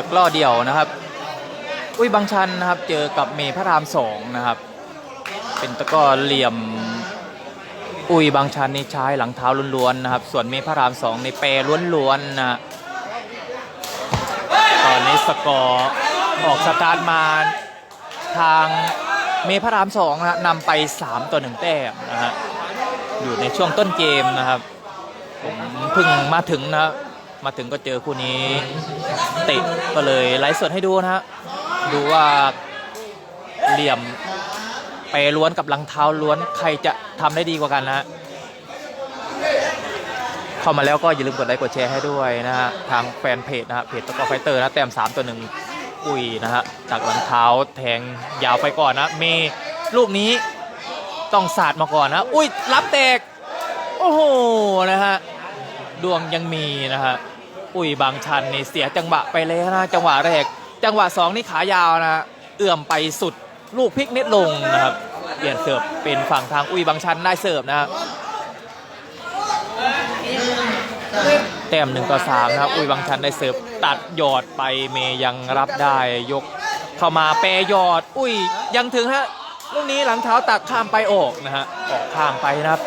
ตะกร้อเดี่ยวนะครับ อุ้ยบางชันนะครับ เจอกับเมย์พระรามสองนะครับ เป็นตะกร้อเหลี่ยม อุ้ยบางชันนี่ใช้หลังเท้าล้วนๆนะครับ ส่วนเมย์พระรามสองในแปรล้วนๆนะฮะตอนนี้สกอร์ออกสตาร์ทมาทางเมย์พระรามสองนะนำไป 3 ต่อ1แต้มนะฮะอยู่ในช่วงต้นเกมนะครับผมเพิ่งมาถึงนะครับ มาถึงก็เจอคู่นี้เตะก็เลยไลฟ์สดให้ดูนะฮะดูว่าเหลี่ยมไปล้วนกับรองเท้าล้วนใครจะทำได้ดีกว่ากันนะฮะเข้ามาแล้วก็อย่าลืมกดไลค์กดแชร์ให้ด้วยนะฮะทางแฟนเพจนะฮะเพจตะกอไฟเตอร์นะแต้ม3ตัวหนึ่งอุ้ยนะฮะจากรองเท้าแทงยาวไปก่อนนะเมย์ลูกนี้ต้องสาดมาก่อนนะ อุ้ยรับแตก โอ้โห นะฮะ ดวงยังมีนะฮะ อุ้ยบางชันนี่เสียจังหวะไปเลยนะจังหวะแรก จังหวะสองนี่ขายาวนะ เอื้อมไปสุดลูกพลิกน็ตลงนะครับ เปลี่ยนเสิร์ฟเป็นฝั่งทางอุ้ยบางชันได้เสิร์ฟนะแต้มหนึ่งต่อสามนะครับ อุ้ยบางชันได้เสิร์ฟตัดหยอดไปเมย์ยังรับได้ยกเข้ามาแปรยอด อุ้ยยังถึงฮะลูกนี้หลังเท้าตักข้ามไปออกนะฮะออกข้ามไปนะครับ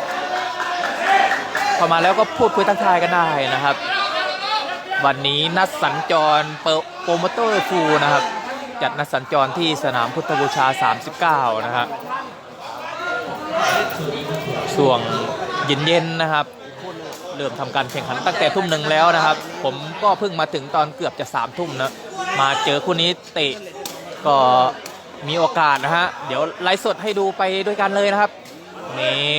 เข้ามาแล้วก็พูดคุยทักทายกันได้นะครับ วันนี้นัดสัญจรเปโปรโมเตอร์ฟูลนะครับ จัดนัดสัญจรที่สนามพุทธบูชา 39 นะฮะช่วงเย็นๆนะครับ เริ่มทำการแข่งขันตั้งแต่ทุ่มหนึ่งแล้วนะครับ ผมก็เพิ่งมาถึงตอนเกือบจะสามทุ่มนะมาเจอคู่นี้เตะก็มีโอกาสนะฮะ เดี๋ยวไลฟ์สดให้ดูไปด้วยกันเลยนะครับนี่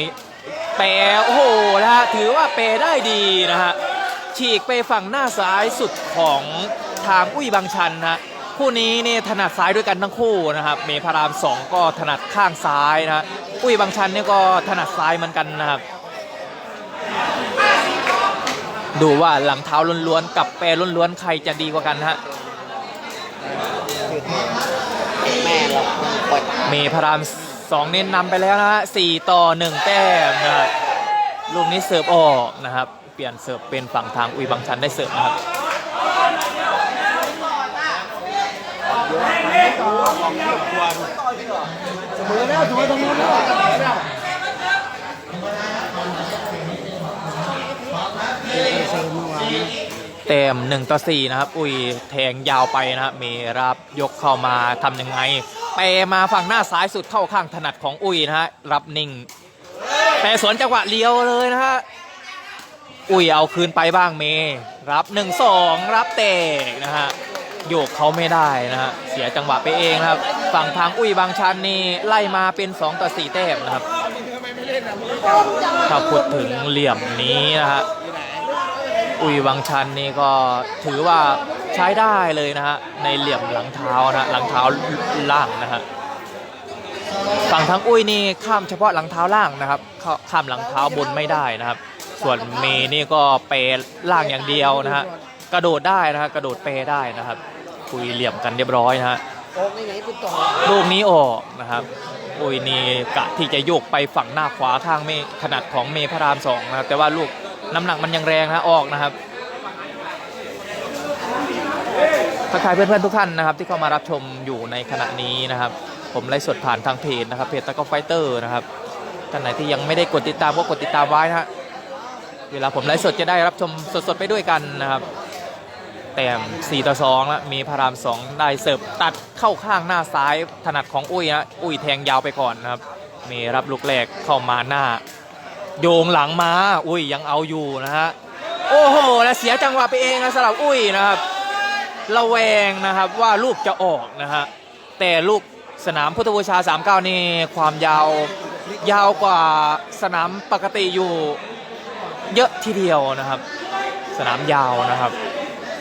เปโอ้โหนะฮะถือว่าเปได้ดีนะฮะ ฉีกไปฝั่งหน้าซ้ายสุดของทางอุ้ยบางชันนะคู่นี้เนี่ยถนัดซ้ายด้วยกันทั้งคู่นะครับ เมพารามสองก็ถนัดข้างซ้ายนะอุ้ยบางชันเนี่ยก็ถนัดซ้ายเหมือนกันนะครับ ดูว่าหลังเท้าล้วนๆกับเปรล้วนๆใครจะดีกว่ากันฮะเมพารามสองเน้นนำไปแล้วนะฮะสี่ต่อหนึ่งแต้มนะฮะลูกนี้เสิร์ฟออกนะครับ เปลี่ยนเสิร์ฟเป็นฝั่งทางอุยบางชันได้เสิร์ฟนะครับเสมอแล้วเสมอตรงนู้นแล้วแต้ม1ต่อ4นะครับ อุ้ยแทงยาวไปนะครับเมรับยกเข้ามาทำยังไงเปมาฝั่งหน้าซ้ายสุดเข้าข้างถนัดของอุ้ยนะฮะรับนิ่งแต่สวนจังหวะเลี้ยวเลยนะฮะ อุ้ยเอาคืนไปบ้างเม รับ1 2รับเตะนะฮะโยกเขาไม่ได้นะฮะเสียจังหวะไปเองนะครับ ฝั่งทางอุ้ยบางชันนี่ไล่มาเป็น 2 ต่อ 4 แต้มนะครับถ้าพูดถึงเหลี่ยมนี้นะฮะอุ้ยวังชันนี่ก็ถือว่าใช้ได้เลยนะฮะในเหลี่ยมหลังเท้านะฮะหลังเท้าล่างนะฮะฝั่งทั้งอุ้ยนี่ข้ามเฉพาะหลังเท้าล่างนะครับเขาข้ามหลังเท้าบนไม่ได้นะครับ ส่วนเมย์นี่ก็เปรล่างอย่างเดียวนะฮะกระโดดได้นะฮะกระโดดเปรได้นะครับ คุยเหลี่ยมกันเรียบร้อยนะฮะโอ้ยไหนเป็นต่อลูกนี้ออกนะครับอุ้ยนี่กะที่จะโยกไปฝั่งหน้าขวาข้างเมขนาดของเมย์พระรามสองนะครับแต่ว่าลูกน้ำหนักมันยังแรงนะออกนะครับทักทายเพื่อนๆทุกท่านนะครับ ที่เข้ามารับชมอยู่ในขณะนี้นะครับ ผมไลฟ์สดผ่านทางเพจนะครับเพจตะกอไฟเตอร์นะครับท่านไหนที่ยังไม่ได้กดติดตามก็กดติดตามไว้นะฮะ เวลาผมไลฟ์สดจะได้รับชมสดๆไปด้วยกันนะครับ แต้ม4ต่อ2แล้วมีพาราม 2 ได้เสิร์ฟตัดเข้าข้างหน้าซ้ายถนัดของอุ้ยนะอุ้ยแทงยาวไปก่อนนะครับเมรับลูกแรกเข้ามาหน้า โยงหลังมา อุ้ยยังเอาอยู่นะฮะโอ้โหแล้วเสียจังหวะไปเองนะสำหรับอุ้ยนะครับระแวงนะครับว่าลูกจะออกนะฮะแต่ลูกสนามพุทธบูชา 39 นี่ความยาวยาวกว่าสนามปกติอยู่ เยอะทีเดียวนะครับ สนามยาวนะครับ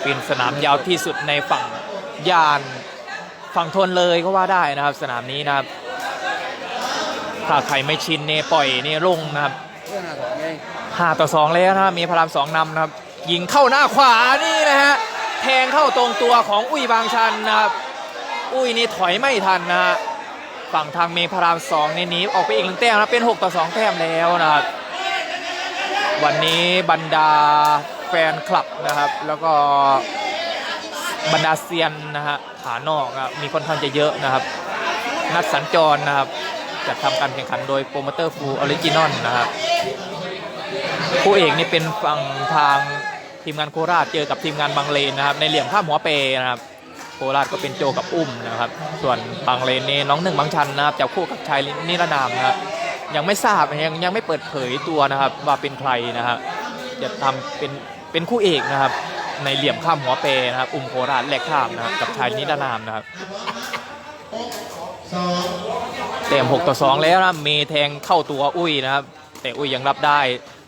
เป็นสนามยาวที่สุดในฝั่งยานฝั่งทนเลยก็ว่าได้นะครับ สนามนี้นะครับ ถ้าใครไม่ชินเนี่ยปล่อยเนี่ยลงนะครับห้าต่อสองแล้วนะมีพารามสองนำนะครับ ยิงเข้าหน้าขวานี่นะฮะแทงเข้าตรงตัวของอุ้ยบางชันนะครับ อุ้ยนี่ถอยไม่ทันนะฮะฝั่งทางเมพารามสองนี่หนีออกไปอีกหนึ่งแต้มนะเป็น 6 ต่อ 2 แต้มแล้วนะครับ วันนี้บรรดาแฟนคลับนะครับ แล้วก็บรรดาเซียนนะฮะขานอกนะมีค่อนข้างจะเยอะนะครับ นัดสัญจรนะครับจะทำการแข่งขันโดยโปรโมเตอร์ฟูออริจินอลนะครับคู่เอกนี่เป็นฝั่งทางทีมงานโคราชเจอกับทีมงานบางเลนนะครับ ในเหลี่ยมข้ามหัวเปนะครับโคราชก็เป็นโจกับอุ้มนะครับ ส่วนบางเลนนี่น้องหนึ่งบางชันนะครับจับคู่กับชายนิรนามนะครับ ยังไม่ทราบยังยังไม่เปิดเผยตัวนะครับ ว่าเป็นใครนะครับจะทำเป็นเป็นคู่เอกนะครับ ในเหลี่ยมข้ามหัวเปนะครับ อุ้มโคราชแหลกข้ามนะครับกับชายนิรนามนะครับเต็ม6ต่อ2แล้วนะเมย์แทงเข้าตัวอุ้ยนะครับ แต่อุ้ยยังรับได้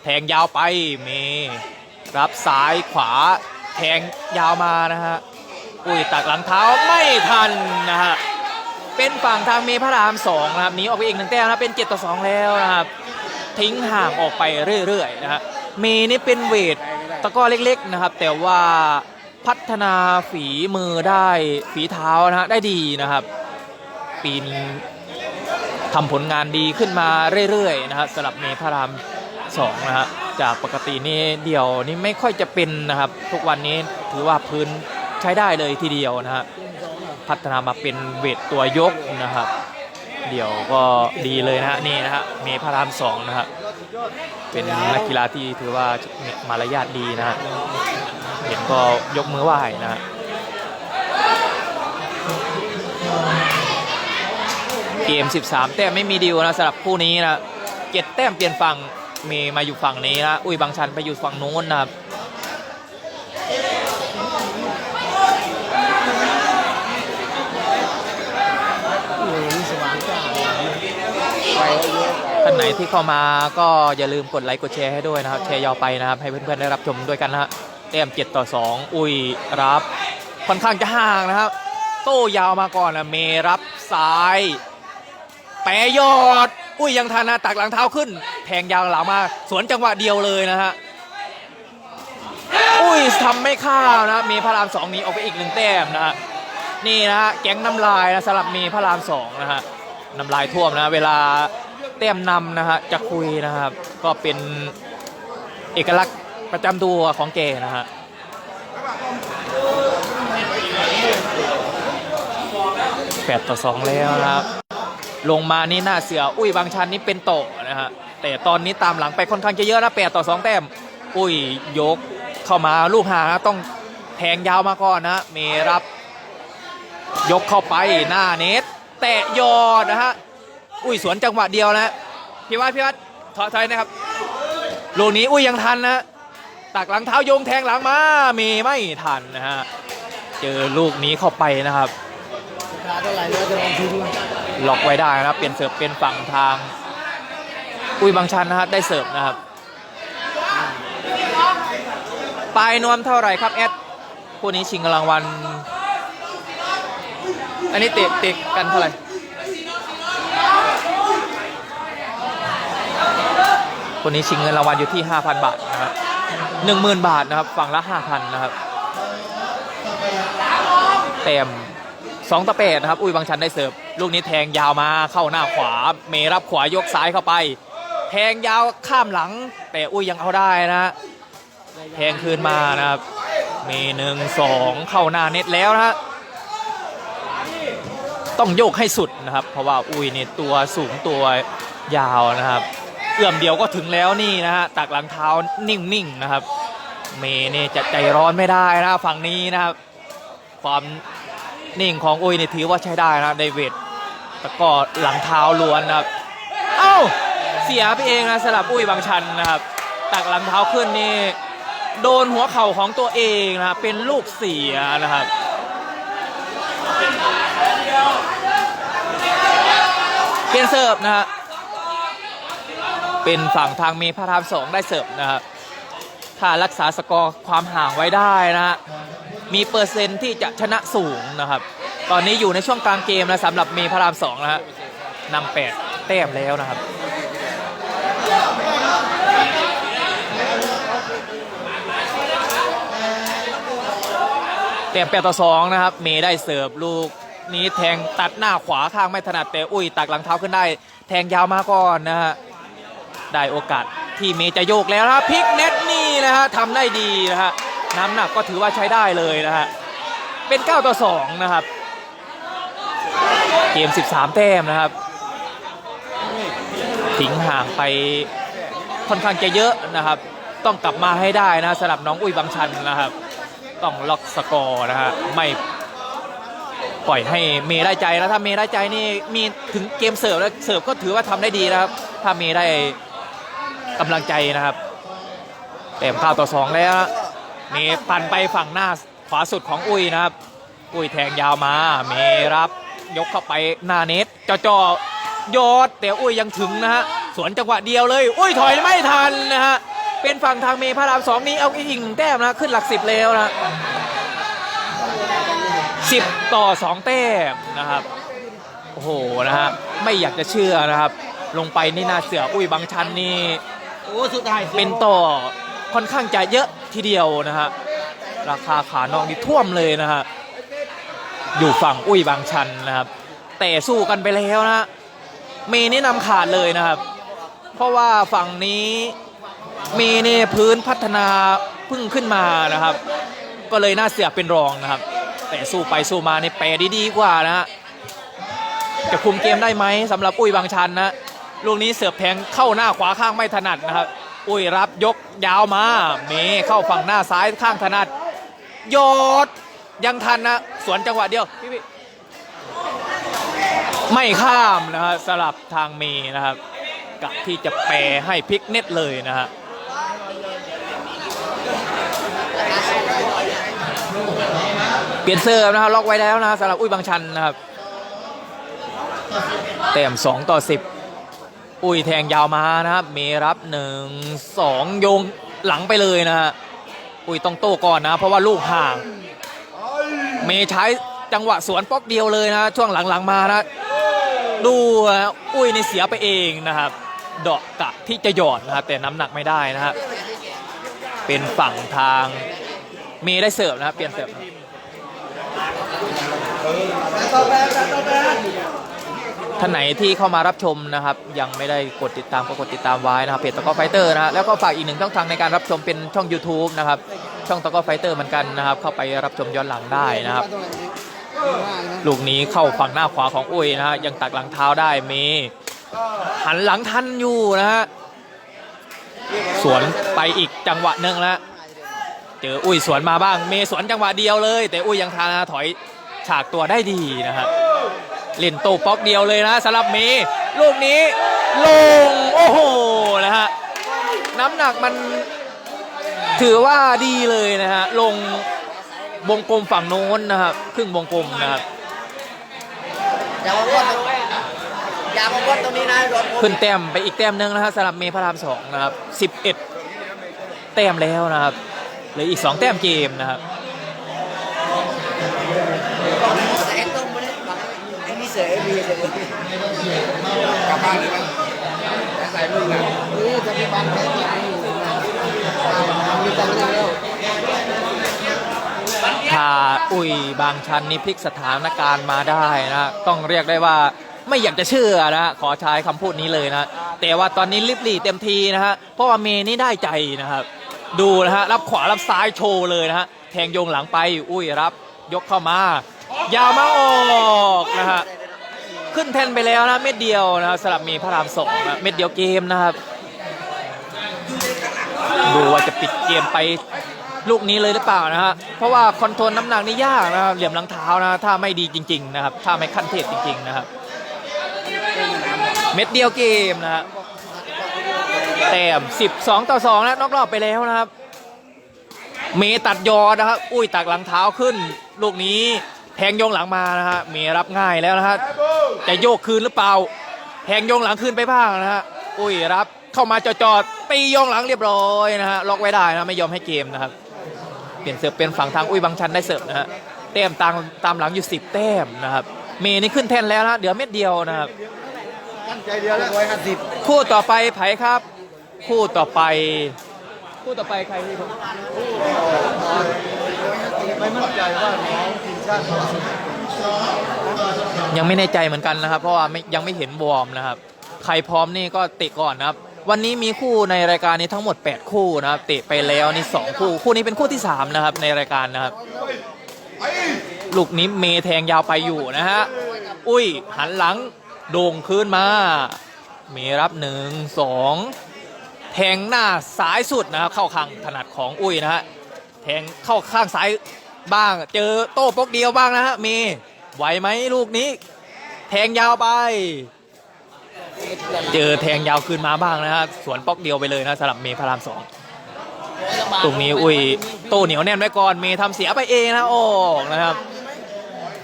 แทงยาวไปเมย์รับซ้ายขวา แทงยาวมานะฮะอุ้ยตักหลังเท้าไม่ทันนะฮะ เป็นฝั่งทางเมพระรามสองนะครับหนีออกไปอีกหนึ่งแต้มนะครับเป็น 7 ต่อ 2 แล้วนะครับทิ้งห่างออกไปเรื่อยๆนะฮะเมย์นี่เป็นเวทตะก้อเล็กๆนะครับ แต่ว่าพัฒนาฝีมือได้ฝีเท้านะฮะได้ดีนะครับ ปีนทำผลงานดีขึ้นมาเรื่อยๆนะฮะสำหรับเมพระรามสองนะฮะจากปกตินี่เดี่ยวนี่ไม่ค่อยจะเป็นนะครับ ทุกวันนี้ถือว่าพื้นใช้ได้เลยทีเดียวนะฮะ พัฒนามาเป็นเวทตัวยกนะครับ เดี่ยวก็ดีเลยนะฮะนี่นะฮะเมพระรามสองนะฮะเป็นนักกีฬาที่ถือว่ามารยาทดีนะฮะเห็นก็ยกมือไหว้นะฮะเกม 13 แต้มไม่มีดิวนะสำหรับคู่นี้นะเจ็ดแต้มเปลี่ยนฝั่งมย์มาอยู่ฝั่งนี้นะอุ้ยบางชันไปอยู่ฝั่งนู้นนะครับ โอ้ยสว่างจ้าไปเยอะ ท่านไหนที่เข้ามาก็อย่าลืมกดไลค์กดแชร์ให้ด้วยนะครับ แชร์ยาวไปนะครับ ให้เพื่อนๆได้รับชมด้วยกันนะฮะแต้ม7ต่อ2อุ้ยรับค่อนข้างจะห่างนะครับ โต้ยาวมาก่อนนะเมรับซ้าย แปรยอด อุ้ยยังทันนะตักหลังเท้าขึ้น แทงยาวหลังมาสวนจังหวะเดียวเลยนะฮะอุ้ยทำไม่ข้าวนะเมพระรามสองหนี้ออกไปอีกหนึ่งแต้มนะฮะนี่นะฮะแก๊งน้ำลายนะสำหรับเมพระรามสองนะฮะน้ำลายท่วมนะ เวลา แต้มนำนะฮะจะคุยนะครับ ก็เป็นเอกลักษณ์ประจำตัวของแกนะฮะแปดต่อสองแล้วนะครับ ลงมานี่หน้าเสือ อุ้ยบางชันนี่เป็นโตะนะฮะแต่ตอนนี้ตามหลังไปค่อนข้างจะเยอะนะแปดต่อสองแต้ม อุ้ยยกเข้ามาลูกหานะต้องแทงยาวมาก่อนนะเมรับ ยกเข้าไปหน้าเน็ตแตะยอดนะฮะ อุ้ยสวนจังหวะเดียวนะพี่วัดพี่วัดถอยถอยนะครับลูกนี้อุ้ยยังทันนะตักหลังเท้าโยงแทงหลังมาเมไม่ทันนะฮะเจอลูกนี้เข้าไปนะครับราคาเท่าไหร่เราจะลองทิ้งล็อกไว้ได้นะครับเปลี่ยนเสิร์ฟเป็นฝั่งทาง อุ้ยบางชันนะฮะได้เสิร์ฟนะครับปลายนวมเท่าไหร่ครับแอดคู่นี้ชิงรางวัลอันนี้เตะเตะกันเท่าไหร่ คนนี้ชิงเงินรางวัลอยู่ที่ 5,000 บาทนะครับ10,000 บาทนะครับ ฝั่งละ 5,000 นะครับ เต็ม2ต่อ8นะครับ อุ้ยบางชันได้เสิร์ฟ ลูกนี้แทงยาวมาเข้าหน้าขวา เมรับขวายกซ้ายเข้าไป แทงยาวข้ามหลัง แต่อุ้ยยังเอาได้นะฮะแทงคืนมานะครับเมหนึ่งสองเข้าหน้าเน็ตแล้วนะฮะต้องโยกให้สุดนะครับ เพราะว่าอุ้ยเนี่ยตัวสูงตัวยาวนะครับ เอื้อมเดียวก็ถึงแล้วนี่นะฮะตักหลังเท้านิ่งๆนะครับ เมย์เนี่จะใจร้อนไม่ได้นะฝั่งนี้นะครับ ความนิ่งของอุ้ยเนี่ยถือว่าใช้ได้นะในเวทแต่ก็หลังเท้าล้วนนะครับ เอ้าเสียไปเองนะสลับอุ้ยบางชันนะครับ ตักหลังเท้าขึ้นนี่โดนหัวเข่าของตัวเองนะครับเป็นลูกเสียนะครับเปลี่ยนเสิร์ฟนะฮะ เป็นฝั่งทางเมพระรามสองได้เสิร์ฟนะครับถ้ารักษาสกอร์ความห่างไว้ได้นะฮะมีเปอร์เซ็นต์ที่จะชนะสูงนะครับ ตอนนี้อยู่ในช่วงกลางเกมนะสำหรับเมพระรามสองนะฮะนำแปดแต้มแล้วนะครับแต้มแปดต่อสองนะครับ เมย์ได้เสิร์ฟลูกนี้แทงตัดหน้าขวาข้างไม่ถนัดแต่อุ้ยตักหลังเท้าขึ้นได้ แทงยาวมาก่อนนะฮะ ได้โอกาสที่เมจะโยกแล้วนะครับพลิกเน็ตนี่นะฮะทำได้ดีนะฮะน้ำหนักก็ถือว่าใช้ได้เลยนะฮะเป็น 9 ต่อ 2 นะครับ เกม 13 แต้มนะครับทิ้งห่างไปค่อนข้างจะเยอะนะครับ ต้องกลับมาให้ได้นะสำหรับน้องอุ้ยบางชันนะครับ ต้องล็อกสกอร์นะฮะไม่ปล่อยให้เมย์ได้ใจแล้วถ้าเมย์ได้ใจนี่มีถึงเกมเสิร์ฟแล้วเสิร์ฟก็ถือว่าทำได้ดีนะครับ ถ้าเมย์ได้ กำลังใจนะครับเต็มข้าวต่อสองแล้วนะเมย์ปั่นไปฝั่งหน้าขวาสุดของอุ้ยนะครับ อุ้ยแทงยาวมาเมรับยกเข้าไปหน้าเน็ตจ่อจ่อยอดแต่อุ้ยยังถึงนะฮะสวนจังหวะเดียวเลย อุ้ยถอยไม่ทันนะฮะเป็นฝั่งทางเมพระรามสองนี้เอาอีกหนึ่งแต้มนะขึ้นหลักสิบแล้วนะสิบต่อสองแต้มนะครับโอ้โหนะฮะไม่อยากจะเชื่อนะครับ ลงไปนี่นาเสืออุ้ยบางชันนี่ โอ้สุดท้ายเป็นต่อค่อนข้างจะเยอะทีเดียวนะฮะราคาขานองนี่ท่วมเลยนะฮะอยู่ฝั่งอุ้ยบางชันนะครับแต่สู้กันไปแล้วนะเมนี่นำขาดเลยนะครับ เพราะว่าฝั่งนี้เมนี่พื้นพัฒนาพิ่งขึ้นมานะครับ ก็เลยน่าเสียเป็นรองนะครับ แต่สู้ไปสู้มาในแปรดีๆกว่านะฮะจะคุมเกมได้ไหมสำหรับอุ้ยบางชันนะ ลูกนี้เสือบแทงเข้าหน้าขวาข้างไม่ถนัดนะครับ อุ้ยรับยกยาวมา เมเข้าฝั่งหน้าซ้ายข้างถนัดโยดยังทันนะ สวนจังหวะเดียวพี่พี่ไม่ข้ามนะฮะสลับทางเมนะครับกับที่จะแปรให้พลิกเน็ตเลยนะฮะเปลี่ยนเสิร์ฟนะครับล็อกไว้แล้วนะสำหรับอุ้ยบางชันนะครับ เต็ม2ต่อ 10 อุ้ยแทงยาวมานะครับ เมรับหนึ่งสองโยงหลังไปเลยนะฮะอุ้ยต้องโต้ก่อนนะ เพราะว่าลูกห่าง เมใช้จังหวะสวนป๊อกเดียวเลยนะ ช่วงหลังๆมานะ ดูอุ้ยในเสียไปเองนะครับดอกกะที่จะหยอดนะครับแต่น้ำหนักไม่ได้นะฮะเป็นฝั่งทางเมได้เสิร์ฟนะครับเปลี่ยนเสิร์ฟนะ ท่านไหนที่เข้ามารับชมนะครับ ยังไม่ได้กดติดตามก็กดติดตามไว้นะครับเพจตะกอไฟเตอร์นะฮะแล้วก็ฝากอีกหนึ่งช่องทางในการรับชมเป็นช่อง YouTube นะครับช่องตะกอไฟเตอร์เหมือนกันนะครับ เข้าไปรับชมย้อนหลังได้นะครับ ลูกนี้เข้าฝั่งหน้าขวาของอุ้ยนะฮะยังตักหลังเท้าได้เมหันหลังทันอยู่นะฮะสวนไปอีกจังหวะหนึ่งแล้วเจออุ้ยสวนมาบ้าง เมสวนจังหวะเดียวเลย แต่อุ้ยยังทาถอยฉากตัวได้ดีนะฮะ เล่นโตป๊อกเดียวเลยนะสำหรับเมย์ลูกนี้ลงโอ้โหนะฮะน้ำหนักมันถือว่าดีเลยนะฮะลงวงกลมฝั่งโน้นนะครับครึ่งวงกลมนะครับอย่ามาวนตรงนี้อย่ามาวนตรงนี้นะโดนขึ้นแต้มไปอีกแต้มหนึ่งนะฮะสำหรับเมย์พระรามสองนะครับสิบเอ็ดแต้มแล้วนะครับเหลืออีกสองแต้มเกมนะครับ แต่เอ็นตรงไม่ได้บังไอ้นี่เสือเอ็มบีเลยกลับบ้านเลยมั้ยใส่มือนะนี่จะไป บ้านแค่ไหนมีตังค์แล้วถ้าอุ้ยบางชันนี่พลิกสถานการณ์มาได้นะ ต้องเรียกได้ว่าไม่อยากจะเชื่อนะ ขอใช้คำพูดนี้เลยนะ แต่ว่าตอนนี้ลิบลี่เต็มทีนะฮะ เพราะว่าเมย์นี่ได้ใจนะครับ ดูนะฮะ รับขวารับซ้ายโชว์เลยนะฮะ แทงโยงหลังไป อุ้ยรับ ยกเข้ามา ยาวมาออกนะฮะ ขึ้นแทนไปแล้วนะ เม็ดเดียวนะครับสลับมย์พระรามสองนะเม็ดเดียวเกมนะครับ ดูว่าจะปิดเกมไปลูกนี้เลยหรือเปล่านะฮะ เพราะว่าคอนโทรลน้ำหนักนี่ยากนะครับ เหลี่ยมหลังเท้านะ ถ้าไม่ดีจริง ๆ นะครับ ถ้าไม่ขั้นเทพจริง ๆ นะครับ เม็ดเดียวเกมนะฮะแต้ม12 ต่อ 2 นะนอกรอบไปแล้วนะครับ เมตัดยอนะครับ อุ้ยตักหลังเท้าขึ้น ลูกนี้แทงโยงหลังมานะฮะ เมรับง่ายแล้วนะฮะ จะโยกคืนหรือเปล่า แทงโยงหลังคืนไปบ้างนะฮะ อุ้ยรับ เข้ามาจอดๆตีโยงหลังเรียบร้อยนะฮะล็อกไว้ได้นะไม่ยอมให้เกมนะครับ เปลี่ยนเสิร์ฟเป็นฝั่งทางอุ้ยบางชันได้เสิร์ฟนะฮะแต้มตามตามหลังอยู่10แต้มนะครับเมย์นี่ขึ้นแทนแล้วนะเดี๋ยวเม็ดเดียวนะครับตั้งใจเดียวแล้วร้อยห้าสิบคู่ต่อไปไผ่ครับ คู่ต่อไป คู่ต่อไปใครพี่ผมไม่มั่นใจว่าน้องทีมชาติเขายังไม่แน่ใจเหมือนกันนะครับ เพราะว่าไม่ยังไม่เห็นวอร์มนะครับ ใครพร้อมนี่ก็เตะก่อนนะครับ วันนี้มีคู่ในรายการนี้ทั้งหมด 8 คู่นะครับเตะไปแล้วนี่2คู่ คู่นี้เป็นคู่ที่ 3 นะครับ ในรายการนะครับ ลูกนี้เมแทงยาวไปอยู่นะฮะ อุ้ย หันหลังโด่งคืนมา เมรับหนึ่งสองแทงหน้าซ้ายสุดนะครับ เข้าข้างถนัดของอุ้ยนะฮะแทงเข้าข้างซ้ายบ้าง เจอโต้ปกเดียวบ้างนะฮะเมไหวไหมลูกนี้ แทงยาวไป เจอแทงยาวคืนมาบ้างนะฮะสวนปอกเดียวไปเลยนะสำหรับเมพารามสองตรงนี้อุ้ยโตเหนียวแน่นไว้ก่อนเมย์ทำเสียไปเองนะออกนะครับ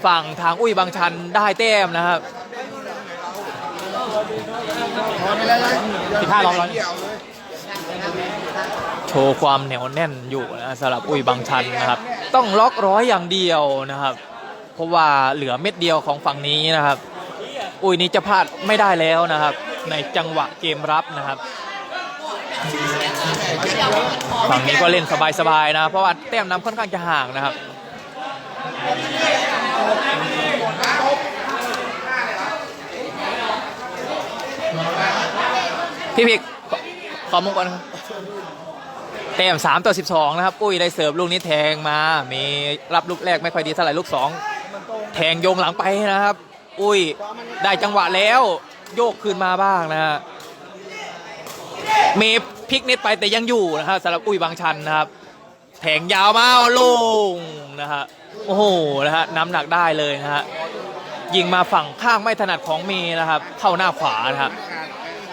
ฝั่งทางอุ้ยบางชันได้แต้มนะครับสิบห้าร้อยโชว์ความเหนียวแน่นอยู่นะสำหรับอุ้ยบางชันนะครับ ต้องล็อกร้อยอย่างเดียวนะครับ เพราะว่าเหลือเม็ดเดียวของฝั่งนี้นะครับ อุ้ยนี้จะพลาดไม่ได้แล้วนะครับ ในจังหวะเกมรับนะครับฝั่งนี้ก็เล่นสบายๆนะ เพราะว่าแต้มนำค่อนข้างจะห่างนะครับพี่พิกขอมุกก่อนครับแต้ม3ต่อ 12 นะครับอุ้ยได้เสิร์ฟลูกนี้แทงมา มีรับลูกแรกไม่ค่อยดีเท่าไหร่ลูก 2 แทงโยงหลังไปนะครับ อุ้ย ได้จังหวะแล้ว โยกคืนมาบ้างนะฮะมีพลิกเน็ตไปแต่ยังอยู่นะครับสำหรับอุ้ยบางชันนะครับแทงยาวมาลงนะฮะโอ้โหนะฮะน้ำหนักได้เลยนะฮะยิงมาฝั่งข้างไม่ถนัดของเมย์นะครับ เข้าหน้าขวานะครับ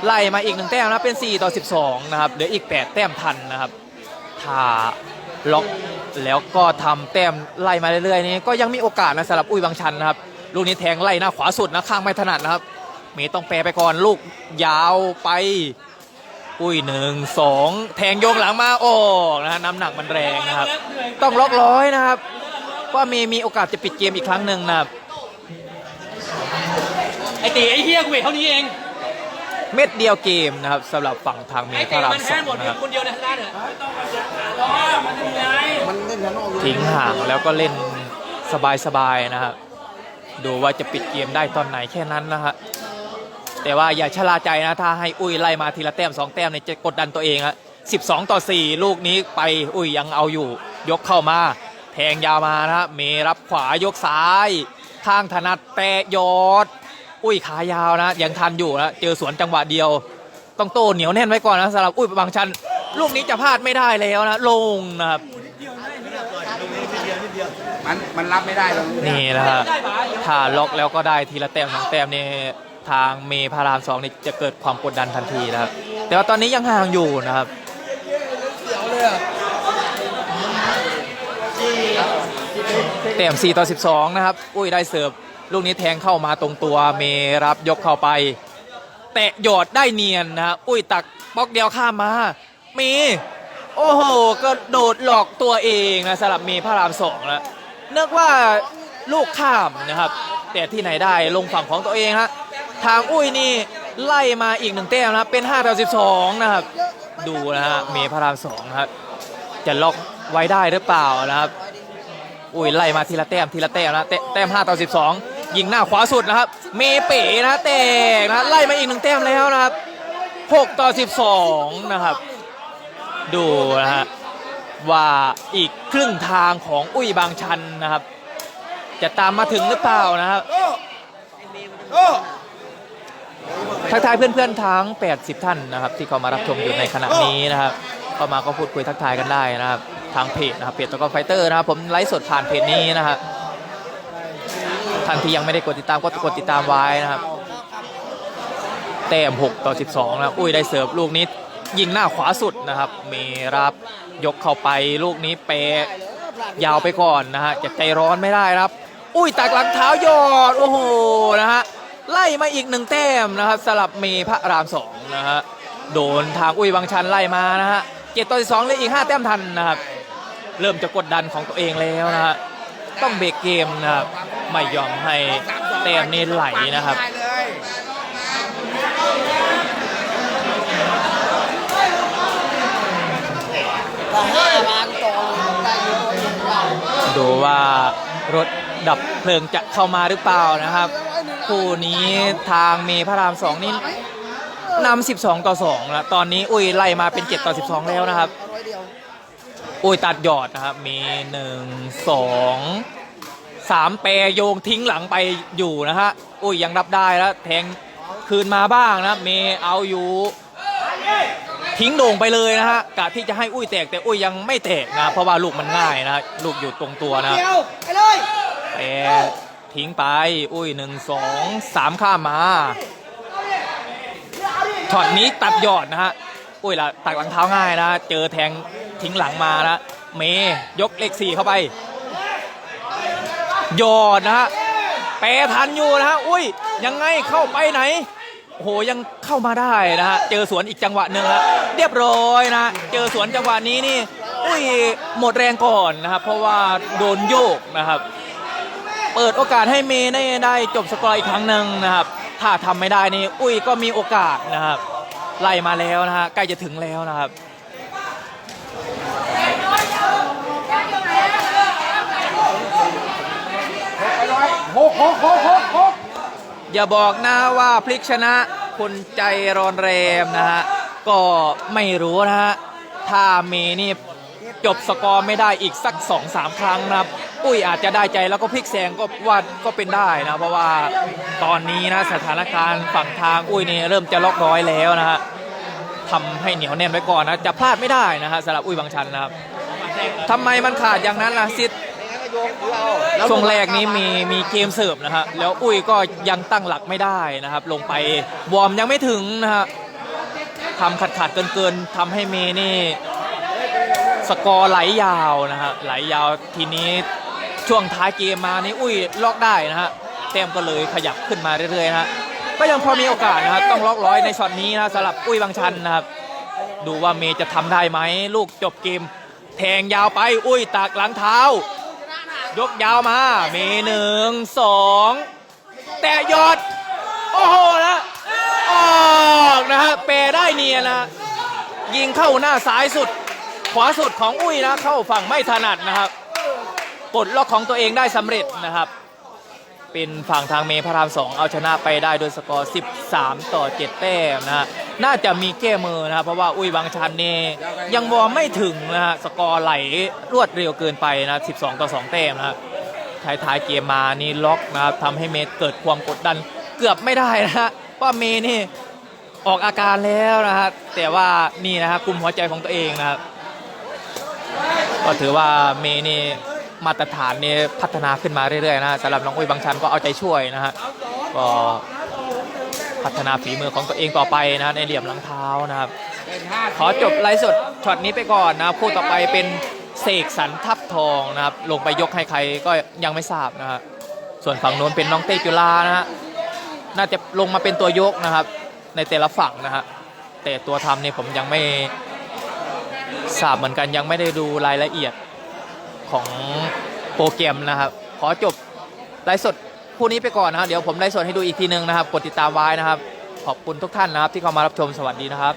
ไล่มาอีกหนึ่งแต้มนะเป็น 4 ต่อ 12 นะครับเหลืออีก 8 แต้มทันนะครับถ้าล็อกแล้วก็ทำแต้มไล่มาเรื่อยๆนี้ก็ยังมีโอกาสนะสำหรับอุ้ยบางชันนะครับ ลูกนี้แทงไล่หน้าขวาสุดนะข้างไม่ถนัดนะครับเมย์ต้องแปรไปก่อนลูกยาวไป อุ้ยหนึ่งสองแทงโยงหลังมาโอ้นะฮะน้ำหนักมันแรงนะครับ ต้องล็อกร้อยนะครับว่าเมย์มีโอกาสจะปิดเกมอีกครั้งหนึ่งนะครับไอตีไอเฮียกูเห็นเท่านี้เอง เม็ดเดียวเกมนะครับสำหรับฝั่งทางเมไอย์พตีระรามมันสแค่องหมดนะครับคนเดียวในทางด้านเหรอมันเล่นข้างนอกอยู่ ทิ้งห่างแล้วก็เล่นสบายๆนะครับ ดูว่าจะปิดเกมได้ตอนไหนแค่นั้นนะฮะแต่ว่าอย่าชะล่าใจนะ ถ้าให้อุ้ยไล่มาทีละแต้มสองแต้มเนี่ยจะกดดันตัวเองฮะ12 ต่อ 4 ลูกนี้ไปอุ้ยยังเอาอยู่ ยกเข้ามา แทงยาวมานะฮะเมรับขวายกซ้ายข้างถนัดแตะยอด อุ้ยขายาวนะ ยังทันอยู่นะเจอสวนจังหวะเดียว ต้องโต้เหนียวแน่นไว้ก่อนนะสำหรับอุ้ยบางชัน ลูกนี้จะพลาดไม่ได้แล้วนะลงนะครับ มันมันรับไม่ได้ตรงนี่นะครับถ้าล็อกแล้วก็ได้ทีละแต้มสองแต้มนี่ทางเมพารามสองนี่จะเกิดความกดดันทันทีนะครับ แต่ว่าตอนนี้ยังห่างอยู่นะครับแต้ม4ต่อ 12 นะครับ อุ้ยได้เสิร์ฟลูกนี้แทงเข้ามาตรงตัวเมรับยกเข้าไปแตะหยอดได้เนียนนะฮะอุ้ยตักบล็อกเดียวข้ามมา มี โอ้โห ก็โดดหลอกตัวเองนะสำหรับเมพระรามสองนะ นึกว่าลูกข้ามนะครับ แต่ที่ไหนได้ลงฝั่งของตัวเองฮะทางอุ้ยนี่ไล่มาอีกหนึ่งแต้มนะเป็น5ต่อ12 นะครับ ดูนะฮะเมพระรามสองครับ จะล็อกไว้ได้หรือเปล่านะครับ อุ้ยไล่มาทีละแต้มทีละแต้มนะแต้แต้ม5ต่อ12 ยิงหน้าขวาสุดนะครับ เมเป๋นะแตกนะไล่มาอีกหนึ่งแต้มแล้วนะครับ 6 ต่อ 12 นะครับ ดูนะฮะ ว่าอีกครึ่งทางของอุ้ยบางชันนะครับ จะตามมาถึงหรือเปล่านะครับทักทายเพื่อนๆทั้ง 80 ท่านนะครับ ที่เขามารับชมอยู่ในขณะนี้นะครับเข้ามาก็พูดคุยทักทายกันได้นะครับ ทางเพจนะครับเพจตะกอไฟเตอร์นะครับ ผมไลฟ์สดผ่านเพจนี้นะครับท่านที่ยังไม่ได้กดติดตามก็กดติดตามไว้นะครับ แต้ม 6 ต่อ 12 นะอุ้ยได้เสิร์ฟลูกนี้ ยิงหน้าขวาสุดนะครับ เมรับยกเข้าไปลูกนี้เปะยาวไปก่อนนะฮะจะใจร้อนไม่ได้ครับ อุ้ยตักหลังเท้ายอดโอ้โหนะฮะไล่มาอีกหนึ่งแต้มนะครับสลับเมพระรามสองนะฮะโดนทางอุ้ยบางชันไล่มานะฮะเจ็ดต่อสองเลยอีกห้าแต้มทันนะครับเริ่มจะกดดันของตัวเองแล้วนะฮะต้องเบรกเกมนะครับไม่ยอมให้แต้มนี้ไหลนะครับ ดูว่ารถดับเพลิงจะเข้ามาหรือเปล่านะครับ คู่นี้ทางเมพระรามสองนี่นำ12 ต่อ2แล้วตอนนี้อุ้ยไล่มาเป็น 7 ต่อ 12 แล้วนะครับ อุ้ยตัดหยอดนะครับ มี 1 2สามเปรโยงทิ้งหลังไปอยู่นะฮะอุ้ยยังรับได้แล้ว แทงคืนมาบ้างนะ เมย์เอาอยู่ ทิ้งโด่งไปเลยนะฮะกะที่จะให้อุ้ยแตกแต่อุ้ยยังไม่แตกนะเพราะว่าลูกมันง่ายนะฮะลูกอยู่ตรงตัวนะเดียวไปเลยแต่ทิ้งไปอุ้ยหนึ่งสองสามข้ามมาช็อตนี้ตัดยอดนะฮะอุ้ยละตักหลังเท้าง่ายนะ เจอแทงทิ้งหลังมานะเมย์ยกเลขสี่เข้าไปยอดนะฮะแปรทันอยู่นะฮะอุ้ยยังไงเข้าไปไหน โหยังเข้ามาได้นะฮะเจอสวนอีกจังหวะหนึ่งแล้วเรียบร้อยนะเจอสวนจังหวะนี้นี่อุ้ยหมดแรงก่อนนะครับ เพราะว่าโดนโยกนะครับ เปิดโอกาสให้เมย์ได้ได้จบสกอร์อีกครั้งหนึ่งนะครับ ถ้าทำไม่ได้นี่อุ้ยก็มีโอกาสนะครับ ไล่มาแล้วนะฮะใกล้จะถึงแล้วนะครับไปเลยโคกโคกโคกโคกโคก อย่าบอกนะว่าพลิกชนะคนใจร้อนแรมนะฮะ ก็ไม่รู้นะฮะ ถ้าเมนี่จบสกอร์ไม่ได้อีกสัก2อสามครั้งนะครับ อุ้ยอาจจะได้ใจแล้วก็พลิกแซงก็ว่าก็เป็นได้นะ เพราะว่าตอนนี้นะสถานการณ์ฝั่งทางอุ้ยนี่เริ่มจะล็อกร้อยแล้วนะฮะทำให้เหนียวแน่นไว้ก่อนนะ จะพลาดไม่ได้นะฮะสำหรับอุ้ยบางชันนะครับทำไมมันขาดอย่างนั้นล่ะซิด ช่วงแรกนี้มีมีเกมเสิร์ฟนะฮะแล้วอุ้ยก็ยังตั้งหลักไม่ได้นะครับ ลงไปวอร์มยังไม่ถึงนะฮะทำขัดขัดเกินเกินทำให้เมนี่ สกอร์ไหลยาวนะฮะไหลยาวทีนี้ช่วงท้ายเกมมานี่อุ้ยล็อกได้นะฮะแต้มก็เลยขยับขึ้นมาเรื่อยๆนะฮะก็ยังพอมีโอกาสนะครับต้องล็อกร้อยในช็อตนี้นะสำหรับอุ้ยบางชันนะครับ ดูว่าเมย์จะทำได้ไหมลูกจบเกม แทงยาวไปอุ้ยตากหลังเท้า ยกยาวมา มีหนึ่งสองแต่ยอด โอ้โหนะออกนะฮะเปได้เนียนนะ ยิงเข้าหน้าซ้ายสุด ขวาสุดของอุ้ยนะ เข้าฝั่งไม่ถนัดนะครับปลดล็อกของตัวเองได้สำเร็จนะครับ เป็นฝั่งทางเมพระรามสองเอาชนะไปได้โดยสกอร์ 13 ต่อ 7 แต้มนะฮะน่าจะมีแก้มือนะครับเพราะว่าอุ้ยบางชันนี่ยังวอร์มไม่ถึงนะฮะสกอร์ไหลรวดเร็วเกินไปนะ 12 ต่อ 2 แต้มนะฮะท้ายท้ายๆเกมมานี่ล็อกนะครับทำให้เมเกิดความกดดันเกือบไม่ได้นะฮะว่าเมนี่ออกอาการแล้วนะฮะแต่ว่านี่นะฮะกลุ่มหัวใจของตัวเองนะครับก็ถือว่าเมนี่ มาตรฐานนี่พัฒนาขึ้นมาเรื่อยๆนะสำหรับน้องอุ้ยบางชันก็เอาใจช่วยนะฮะก็พัฒนาฝีมือของตัวเองต่อไปนะในเหลี่ยมหลังเท้านะครับ ขอจบไลฟ์สดช็อตนี้ไปก่อนนะคู่ต่อไปเป็นเสกสรรทับทองนะครับ ลงไปยกให้ใครก็ยังไม่ทราบนะฮะส่วนฝั่งโน้นเป็นน้องเต้จุฬานะฮะน่าจะลงมาเป็นตัวยกนะครับ ในแต่ละฝั่งนะฮะแต่ตัวทำเนี่ยผมยังไม่ทราบเหมือนกันยังไม่ได้ดูรายละเอียด ของโปรแกรมนะครับ ขอจบไลฟ์สดคู่นี้ไปก่อนนะครับ เดี๋ยวผมไลฟ์สดให้ดูอีกทีนึงนะครับ กดติดตามไว้นะครับ ขอบคุณทุกท่านนะครับ ที่เข้ามารับชมสวัสดีนะครับ